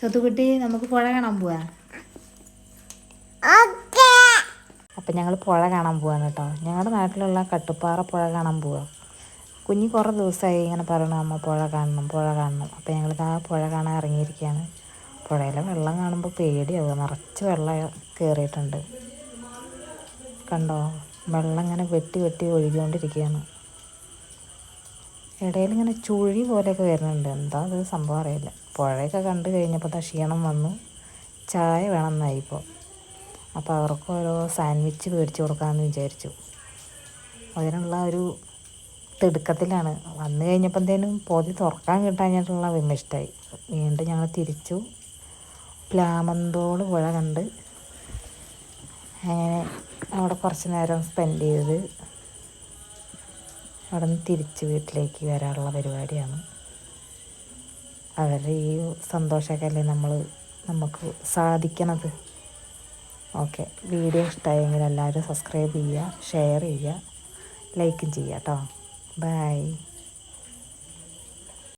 സ്വത്തുകുട്ടി നമുക്ക് പുഴ കാണാൻ പോവാ. അപ്പം ഞങ്ങൾ പുഴ കാണാൻ പോവാണ് കേട്ടോ. ഞങ്ങളുടെ നാട്ടിലുള്ള കട്ടുപ്പാറ പുഴ കാണാൻ പോവാ. കുഞ്ഞി കുറേ ദിവസമായി ഇങ്ങനെ പറയണു അമ്മ പുഴ കാണണം പുഴ കാണണം. അപ്പം ഞങ്ങൾ ആ പുഴ കാണാൻ ഇറങ്ങിയിരിക്കുകയാണ് പുഴയിലെ വെള്ളം കാണുമ്പോൾ പേടിയാവുക നിറച്ച് വെള്ളം കയറിയിട്ടുണ്ട് കണ്ടോ? വെള്ളം ഇങ്ങനെ വെട്ടി വെട്ടി ഒഴുകിക്കൊണ്ടിരിക്കുകയാണ് ഇടയിൽ ഇങ്ങനെ ചുഴി പോലെയൊക്കെ വരുന്നുണ്ട്. എന്താ അത് സംഭവം അറിയില്ല. പുഴയൊക്കെ കണ്ടു കഴിഞ്ഞപ്പോൾ ദാ ക്ഷീണം വന്നു. ചായ വേണമെന്നായി ഇപ്പോൾ അപ്പോൾ അവർക്ക് ഓരോ സാൻഡ്വിച്ച് മേടിച്ച് കൊടുക്കാമെന്ന് വിചാരിച്ചു. അതിനുള്ള ഒരു തിടുക്കത്തിലാണ്. വന്നു കഴിഞ്ഞപ്പോഴത്തേനും പൊതി തുറക്കാൻ കിട്ടാഞ്ഞിട്ടുള്ള വിമിഷ്ടായി. വീണ്ടും ഞങ്ങൾ തിരിച്ചു. പ്ലാമന്തോട് പുഴ കണ്ട്. അങ്ങനെ അവിടെ കുറച്ച് നേരം സ്പെൻഡ് ചെയ്ത് അവിടെ നിന്ന് തിരിച്ച് വീട്ടിലേക്ക് വരാനുള്ള പരിപാടിയാണ്. അവരുടെ ഈ സന്തോഷമൊക്കെ അല്ലേ നമ്മൾ നമുക്ക് സാധിക്കണത്? ഓക്കെ. വീഡിയോ ഇഷ്ടമായെങ്കിൽ എല്ലാവരും സബ്സ്ക്രൈബ് ചെയ്യുക ഷെയർ ചെയ്യുക ലൈക്കും ചെയ്യുക കേട്ടോ. ബൈ.